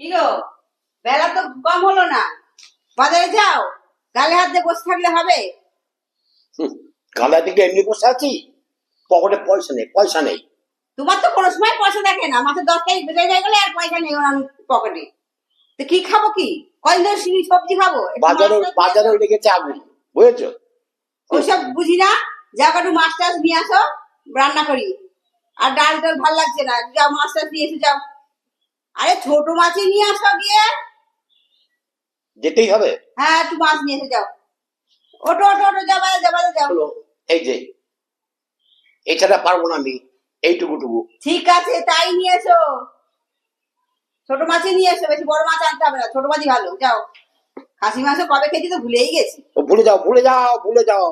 কি গো? বেলা তো কম হলো না। বাজারে যাও গালে হাত দিয়ে বসে থাকলে হবে। হুম, দিকে এমনি বসে আছি। পকেটে পয়সা নেই পয়সা নেই। তোমার তো কোনো সময় পয়সা দেখে না মাসে দশ তারিখ বেড়ে যায় গেলে আর পয়সা নেই ওর পকেটে। তো কি খাব কি? ধরে শুধু সবজি খাব? বাজারে বাজারে। লেগেছে আগুন বুঝেছ? ওইসব বুঝি না। যাও একটু মাছ টাছ নিয়ে আসো রান্না করি। আর ডাল টাল ভালো লাগছে না। যাও মাছ টাছ নিয়ে এসে যাও। ছোট মাছই নিয়ে আসো গিয়ে। যেতেই হবে। হ্যাঁ একটু মাছ নিয়ে এসে যাও। ওটো ওটো ওটো যাও বাজারে যাও এই যে। এছাড়া পারব না আমি এইটুকু টুকু ঠিক আছে তাই নিয়ে এসো। ছোট মাছই নিয়ে এসো বেশি বড় মাছ আনতে হবে না ছোট মাছই ভালো যাও। খাসি মাংস কবে খেয়েছি তো ভুলেই গেছি। ও ভুলে যাও ভুলে যাও ভুলে যাও।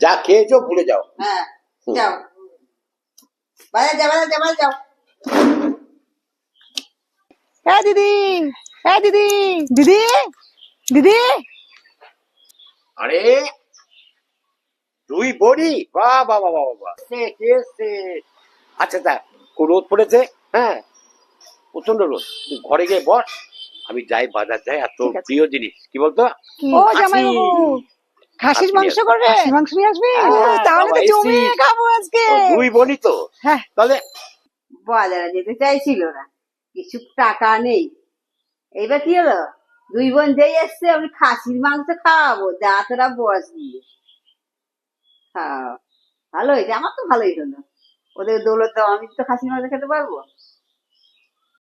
যা খেয়েছো ভুলে যাও। হ্যাঁ যাও। বাজার যাও বাজার যাও বাজার যাও। এ দিদি এ দিদি দিদি দিদি। আরে তুই বড়ি? বাহ বাহ বাহ বাহ বাহ। সে কে সে। আচ্ছা তা রোদ পড়েছে হ্যাঁ? প্রচণ্ড রোদ। তুই ঘরে গিয়ে বস আমি যাই বাজার যাই আর তোর প্রিয় জিনিস কি বলতো? ও খাসি। জামাই খাসির মাংস করবে? খাসির মাংস নিয়ে আসবে? হ্যাঁ, তাহলে তো জমিয়ে খাব আজকে। দুই বোনই তো। হ্যাঁ। তাহলে বাজারে যেতে চাইছিল না। কিছু টাকা নেই। এবার কি হলো? দুই বোন যেই এসছে, আমি খাসির মাংস খাওয়াবো, যা তোরা বস দিয়ে। হ্যাঁ ভালো হয়েছে? আমার তো ভালোই হলো। ওদের দৌলত, আমি তো খাসির মাংস খেতে পারব?